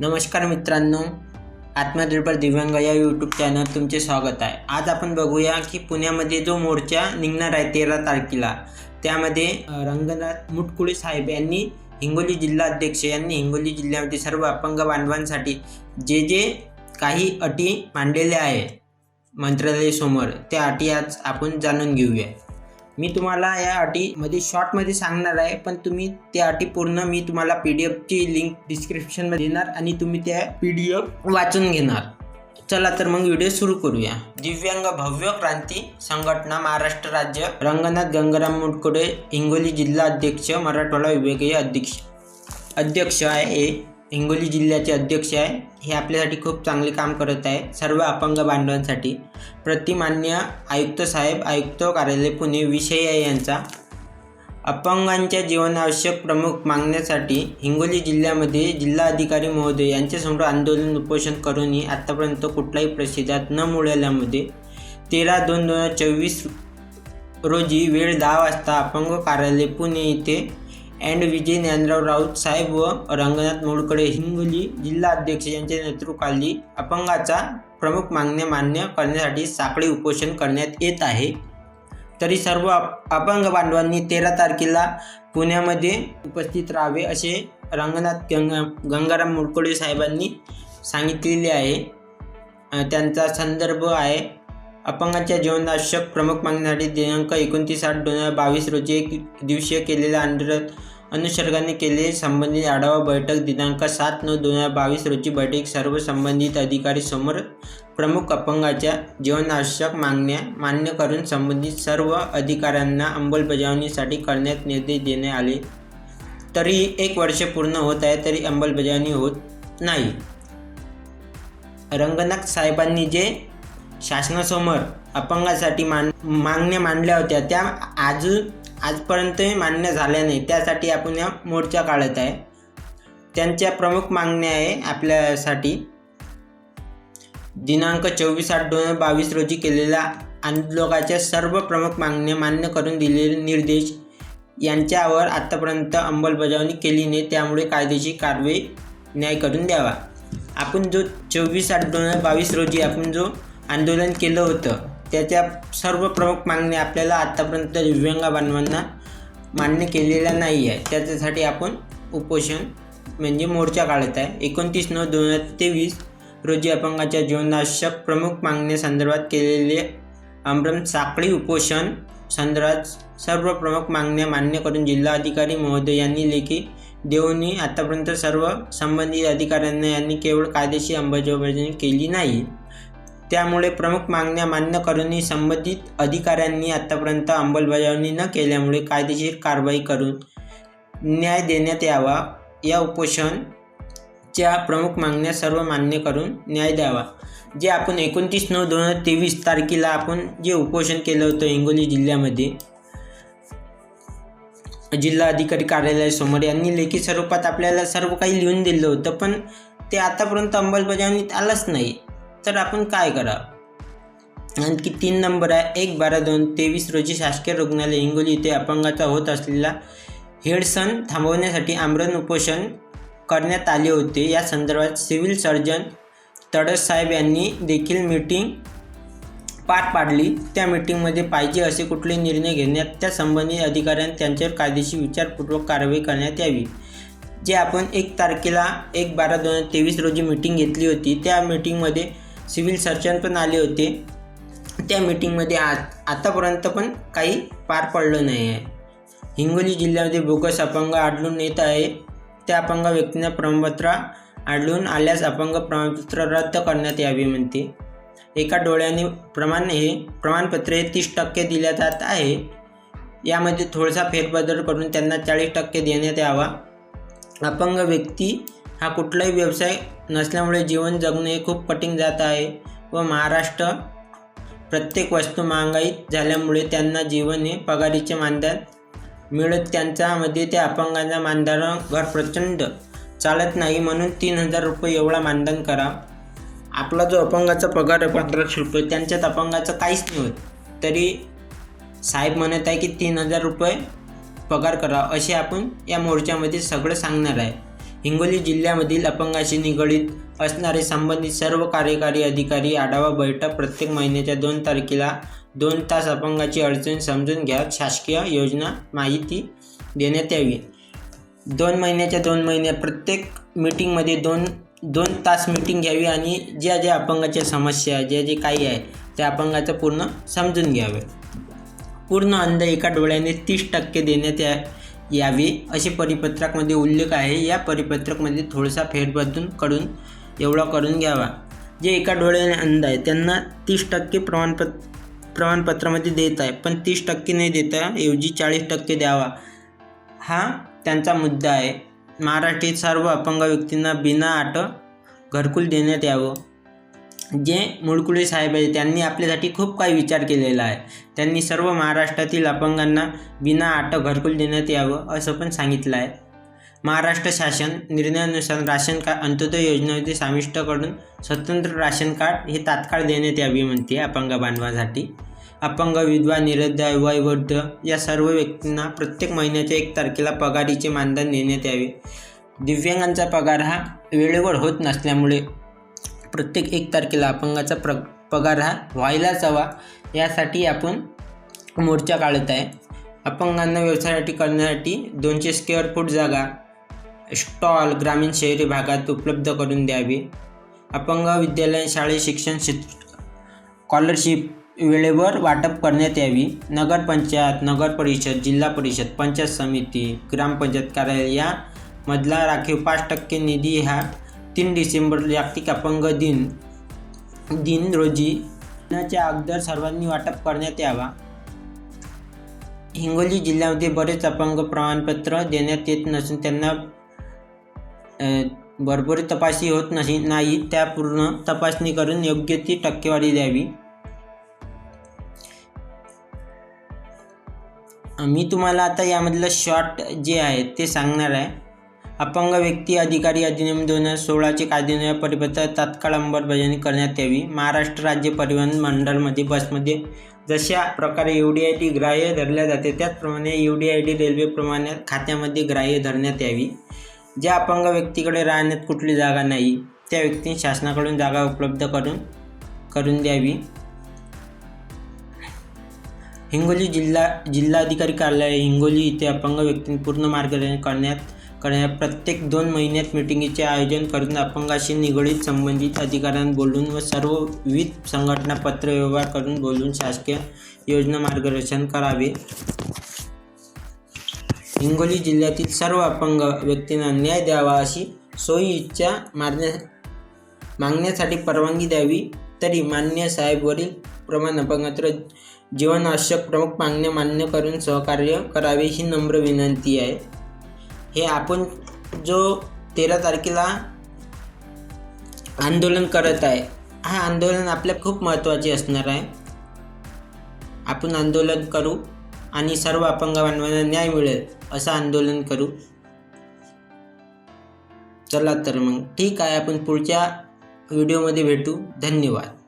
नमस्कार मित्रांनो आत्मनिर्भर दिव्यांग या यूट्यूब चॅनल तुमचे स्वागत आहे. आज आपण बघूया की पुण्यामध्ये जो मोर्चा निघणार आहे तेरा तारखेला त्यामध्ये रंगनाथ मुटकुळे साहेब यांनी हिंगोली जिल्हा अध्यक्ष यांनी हिंगोली जिल्ह्यामध्ये सर्व अपंग बांधवांसाठी जे जे काही अटी मांडलेल्या आहेत मंत्रालयासमोर त्या अटी आज आपण जाणून घेऊया. मी तुम्हाला या अटीमध्ये शॉर्टमध्ये सांगणार आहे पण तुम्ही त्या अटी पूर्ण मी तुम्हाला पी डी एफची लिंक डिस्क्रिप्शनमध्ये देणार आणि तुम्ही त्या पी डी एफ वाचून घेणार. चला तर मग व्हिडिओ सुरू करूया. दिव्यांग भव्य क्रांती संघटना महाराष्ट्र राज्य रंगनाथ गंगाराम मुटकुडे हिंगोली जिल्हा अध्यक्ष मराठवाडा विभागीय अध्यक्ष अध्यक्ष आहे. हिंगोली जिल्ह्याचे अध्यक्ष आहे. हे आपल्यासाठी खूप चांगले काम करत आहे. सर्व अपंग बांधवांसाठी. प्रतिमान्य आयुक्त साहेब आयुक्त कार्यालय पुणे विषय आहे यांचा. अपंगांच्या जीवनावश्यक प्रमुख मागण्यासाठी हिंगोली जिल्ह्यामध्ये जिल्हा अधिकारी महोदय यांच्यासमोर आंदोलन उपोषण करूनही आत्तापर्यंत कुठलाही प्रतिसाद न मिळाल्यामध्ये तेरा दोन दोन हजार चोवीस रोजी वेळ दहा वाजता अपंग कार्यालय पुणे येथे अँड विजय ज्ञानराव राऊत साहेब व रंगनाथ मोडकडे हिंगोली जिल्हा अध्यक्ष यांच्या नेतृत्वाखाली अपंगाचा प्रमुख मागण्या मान्य करण्यासाठी साखळी उपोषण करण्यात येत आहे. तरी सर्व अप- अपंग बांधवांनी तेरा तारखेला पुण्यामध्ये उपस्थित राहावे असे रंगनाथ गंगा गंगाराम मुडकुळे साहेबांनी सांगितलेले आहे. त्यांचा संदर्भ आहे. अपंगाच्या जीवनावश्यक प्रमुख मागणीसाठी दिनांक एकोणतीस आठ दोन हजार बावीस रोजी एक दिवसीय केलेल्या आंदोलन अनुसर्गाने केले संबंधित आढावा बैठक दिनांक सात नऊ दोन हजार बावीस रोजी बैठक सर्व संबंधित अधिकारी समोर प्रमुख अपंगाच्या जीवनावश्यक मागण्या मान्य करून संबंधित सर्व अधिकाऱ्यांना अंमलबजावणीसाठी करण्यात निर्देश देण्यात आले. तरी एक वर्ष पूर्ण होत आहे तरी अंमलबजावणी होत नाही. रंगनाथ साहेबांनी जे शासनासमोर अपंगासाठी मान मागण्या मांडल्या होत्या. त्या अजून आजपर्यंत मान्य झाल्या नाही. त्यासाठी आपण या मोर्चा काढत आहे. त्यांच्या प्रमुख मागण्या आहे आपल्यासाठी. दिनांक चोवीस आठ दोन हजार बावीस रोजी केलेल्या आंदोलकाच्या सर्व प्रमुख मागण्या मान्य करून दिलेले निर्देश यांच्यावर आत्तापर्यंत अंमलबजावणी केली नाही. त्यामुळे कायदेशीर कारवाई न्याय करून द्यावा. आपण जो चोवीस आठ दोन हजार बावीस रोजी आपण जो आंदोलन केलं होतं. त्याच्या सर्व प्रमुख मागण्या आपल्याला आत्तापर्यंत दिव्यांग बांधवांना मान्य केलेल्या नाही आहे त्याच्यासाठी आपण उपोषण म्हणजे मोर्चा काढत आहे. एकोणतीस नऊ दोन हजार तेवीस रोजी अपंगाच्या जीवनावश्यक प्रमुख मागण्यासंदर्भात केलेले अमरम साखळी उपोषण संदर्भात सर्व प्रमुख मागण्या मान्य करून जिल्हाधिकारी महोदय यांनी लेखी देऊनही आतापर्यंत सर्व संबंधित अधिकाऱ्यांना यांनी केवळ कायदेशीर अंमलबजावणी केली नाही. त्यामुळे प्रमुख मागण्या मान्य करूनही संबंधित अधिकाऱ्यांनी आतापर्यंत अंमलबजावणी न केल्यामुळे कायदेशीर कारवाई करून न्याय देण्यात यावा. या उपोषणच्या प्रमुख मागण्या सर्व मान्य करून न्याय द्यावा. जे आपण एकोणतीस नऊ दोन हजार तेवीस तारखेला आपण जे उपोषण केलं होतं हिंगोली जिल्ह्यामध्ये जिल्हा अधिकारी कार्यालयासमोर यांनी लेखी स्वरूपात आपल्याला सर्व काही लिहून दिलं होतं पण ते आतापर्यंत अंमलबजावणीत आलंच नाही. तर आपण काय करावं आणखी तीन नंबर आहे. एक बारा दोन तेवीस रोजी शासकीय रुग्णालय हिंगोली इथे अपंगाचा होत असलेला हेडसन थांबवण्यासाठी आमरण उपोषण करण्यात आले होते. या संदर्भात सिव्हिल सर्जन तडस साहेब यांनी देखील मीटिंग पार पाडली. त्या मीटिंगमध्ये पाहिजे असे कुठले निर्णय घेण्यात त्या संबंधित अधिकाऱ्यांनी त्यांच्यावर कायदेशीर विचारपूर्वक कारवाई करण्यात यावी. जे आपण एक तारखेला एक बारा दोन हजार तेवीस रोजी मीटिंग घेतली होती त्या मीटिंगमध्ये सिव्हिल सर्जन पण आले होते. त्या मीटिंगमध्ये आ आतापर्यंत पण काही पार पडलं नाही आहे हिंगोली जिल्ह्यामध्ये बोगस अपंग आढळून येत आहे. त्या अपंग व्यक्तींना प्रमाणपत्र आढळून आल्यास अपंग प्रमाणपत्र रद्द करण्यात यावे म्हणते. एका डोळ्याने प्रमाण हे प्रमाणपत्र हे तीस टक्के दिल्या जात आहे. यामध्ये थोडासा फेरबदल करून त्यांना चाळीस टक्के देण्यात यावा. अपंग व्यक्ती हा कुठलाही व्यवसाय नसल्यामुळे जीवन जगणे हे खूप कठीण जात आहे व महाराष्ट्र प्रत्येक वस्तू महागाईत झाल्यामुळे त्यांना जीवन हे पगारीचे मानधन मिळत त्यांच्यामध्ये त्या अपंगांचा मानधन घर प्रचंड चालत नाही म्हणून तीन हजार रुपये एवढा मानधन करा. आपला जो अपंगाचा पगार आहे पंधराशे रुपये त्यांच्यात अपंगाचं काहीच नाही होत. तरी साहेब म्हणत आहे की तीन हजार रुपये पगार करा असे आपण या मोर्चामध्ये सगळं सांगणार आहे. हिंगोली जिल्ह्यामधील अपंगाशी निगडीत असणारे संबंधित सर्व कार्यकारी अधिकारी आढावा बैठक प्रत्येक महिन्याच्या दोन तारखेला दोन तास अपंगाची अडचण समजून घ्या शासकीय योजना माहिती देण्यात यावी. दोन महिन्याच्या दोन महिन्यात प्रत्येक मीटिंगमध्ये दोन दोन तास मीटिंग घ्यावी आणि ज्या ज्या अपंगाच्या समस्या ज्या जे काही आहे त्या अपंगाचं पूर्ण समजून घ्यावे. पूर्ण अंध एका डोळ्याने तीस टक्के देण्यात या यावे असे परिपत्रकमध्ये उल्लेख आहे. या परिपत्रकमध्ये थोडासा फेरबदल करून एवढा करून घ्यावा. जे एका डोळ्याने अंध आहे त्यांना तीस टक्के प्रमाणपत्र प्रमाणपत्रामध्ये देत आहे पण तीस टक्के नाही देता ऐवजी चाळीस टक्के द्यावा. हा त्यांचा मुद्दा आहे. महाराष्ट्रातील सर्व अपंग व्यक्तींना बिना आट घरकुल देण्यात यावं. जे मुळकुळे साहेब आहे त्यांनी आपल्यासाठी खूप काही विचार केलेला आहे. त्यांनी सर्व महाराष्ट्रातील अपंगांना बिना अट घरकुल देण्यात यावं असं पण सांगितलं आहे. महाराष्ट्र शासन निर्णयानुसार राशन कार्ड अंत्योदय योजनेमध्ये समाविष्टकडून स्वतंत्र राशन कार्ड हे तात्काळ देण्यात यावे म्हणते अपंग बांधवासाठी. अपंग विधवा निरुद्ध वयवृद्ध या सर्व व्यक्तींना प्रत्येक महिन्याच्या एक तारखेला पगारीचे मानधन देण्यात यावे. दिव्यांगांचा पगार हा वेळेवर होत नसल्यामुळे प्रत्येक एक तारखेला अपंगाचा प्र पगार हा व्हायलाच हवा यासाठी आपण मोर्चा काढत आहे. अपंगांना व्यवसायासाठी करण्यासाठी दोनशे स्क्वेअर फूट जागा स्टॉल ग्रामीण शहरी भागात उपलब्ध करून द्यावी. अपंग विद्यालय शाळेत शिक्षण स्कॉलरशिप वेळेवर वाटप करण्यात यावी. नगरपंचायत नगर परिषद जिल्हा परिषद पंचायत समिती ग्रामपंचायत कार्यालय यामधला राखीव पाच टक्के निधी हा तीन डिसेंबर जागतिक अपंग दिन. दिन रोजी दिनाच्या अगोदर सर्वांनी वाटप करण्यात यावा. हिंगोली जिल्ह्यामध्ये बरेच अपंग प्रमाणपत्र देण्यात येत नसून त्यांना भरपूर तपासणी होत नसे नाही त्या पूर्ण तपासणी करून योग्य ती टक्केवारी द्यावी. मी तुम्हाला आता यामधलं शॉर्ट जे आहे ते सांगणार आहे. अपंग व्यक्ती अधिकारी अधिनियम दोन हजार सोळाचे कायद्यान्वये परिपत्र तात्काळ अंमलबजावणी करण्यात यावी. महाराष्ट्र राज्य परिवहन मंडळमध्ये बसमध्ये जशा प्रकारे यू डी आय टी ग्राह्य धरल्या जाते त्याचप्रमाणे यू डी आय डी रेल्वेप्रमाणे खात्यामध्ये ग्राह्य धरण्यात यावी. ज्या अपंग व्यक्तीकडे राहण्यात कुठली जागा नाही त्या व्यक्तीने शासनाकडून जागा उपलब्ध करून करून द्यावी. हिंगोली जिल्हा जिल्हाधिकारी कार्यालय हिंगोली इथे अपंग व्यक्तींनी पूर्ण मार्गदर्शन करण्यात करण्यात प्रत्येक दोन महिन्यात मिटिंगीचे आयोजन करून अपंगाशी निगडीत संबंधित अधिकाऱ्यांना बोलून व सर्व विविध संघटना पत्र व्यवहार करून बोलून शासकीय योजना मार्गदर्शन करावे. हिंगोली जिल्ह्यातील सर्व अपंग व्यक्तींना न्याय द्यावा अशी सोयी इच्छा मारण्या मागण्यासाठी परवानगी द्यावी तरी मान्य साहेबवरील प्रमाण अपंगत्र जीवनावश्यक प्रमुख मागण्या मान्य करून सहकार्य करावे ही नम्र विनंती आहे. हे आपण जो तेरा तारखेला आंदोलन करत आहे हा आंदोलन आपल्या खूप महत्त्वाचे असणार आहे. आपण आंदोलन करू आणि सर्व अपंग बांधवांना न्याय मिळेल असं आंदोलन करू. चला तर मग ठीक आहे आपण पुढच्या व्हिडिओमध्ये भेटू. धन्यवाद.